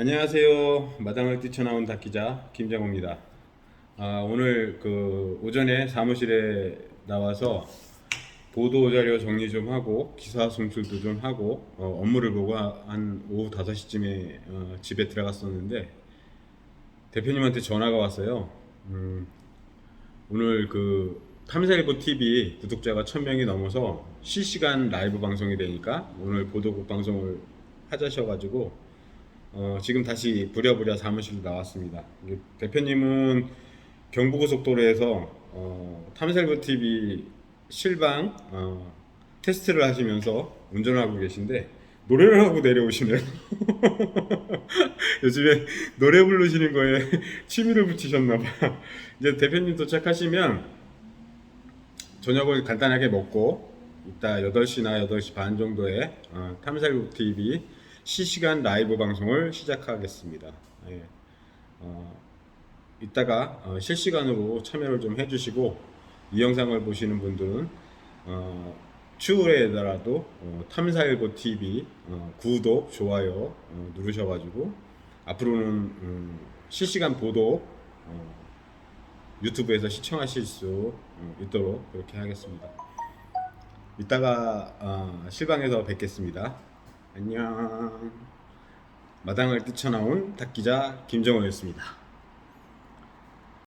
안녕하세요. 마당을 뛰쳐나온 닭기자 김정호입니다. 아, 오늘 그 오전에 사무실에 나와서 보도 자료 정리 좀 하고 기사 송출도 좀 하고 어, 업무를 보고 한 오후 5시쯤에 어, 집에 들어갔었는데 대표님한테 전화가 왔어요. 음, 오늘 그 탐사일보 TV 구독자가 1000명이 넘어서 실시간 라이브 방송이 되니까 오늘 보도국 방송을 하자셔가지고 어, 지금 다시 부랴부랴 사무실로 나왔습니다. 대표님은 경부고속도로에서 어, 탐사일보 TV 실방 어, 테스트를 하시면서 운전을 하고 계신데 노래를 하고 내려오시네요. 요즘에 노래 부르시는 거에 취미를 붙이셨나봐. 이제 대표님 도착하시면 저녁을 간단하게 먹고 이따 8시나 8시 반 정도에 어, 탐사일보 TV 실시간 라이브 방송을 시작하겠습니다. 예. 어, 이따가 어, 실시간으로 참여를 좀 해주시고 이 영상을 보시는 분들은 어, 추후에라도 어, 탐사일보 TV 어, 구독, 좋아요 어, 누르셔가지고 앞으로는 음, 실시간 보도 어, 유튜브에서 시청하실 수 어, 있도록 그렇게 하겠습니다. 이따가 어, 실방에서 뵙겠습니다. 안녕. 마당을 뛰쳐나온 닭기자 김정호였습니다.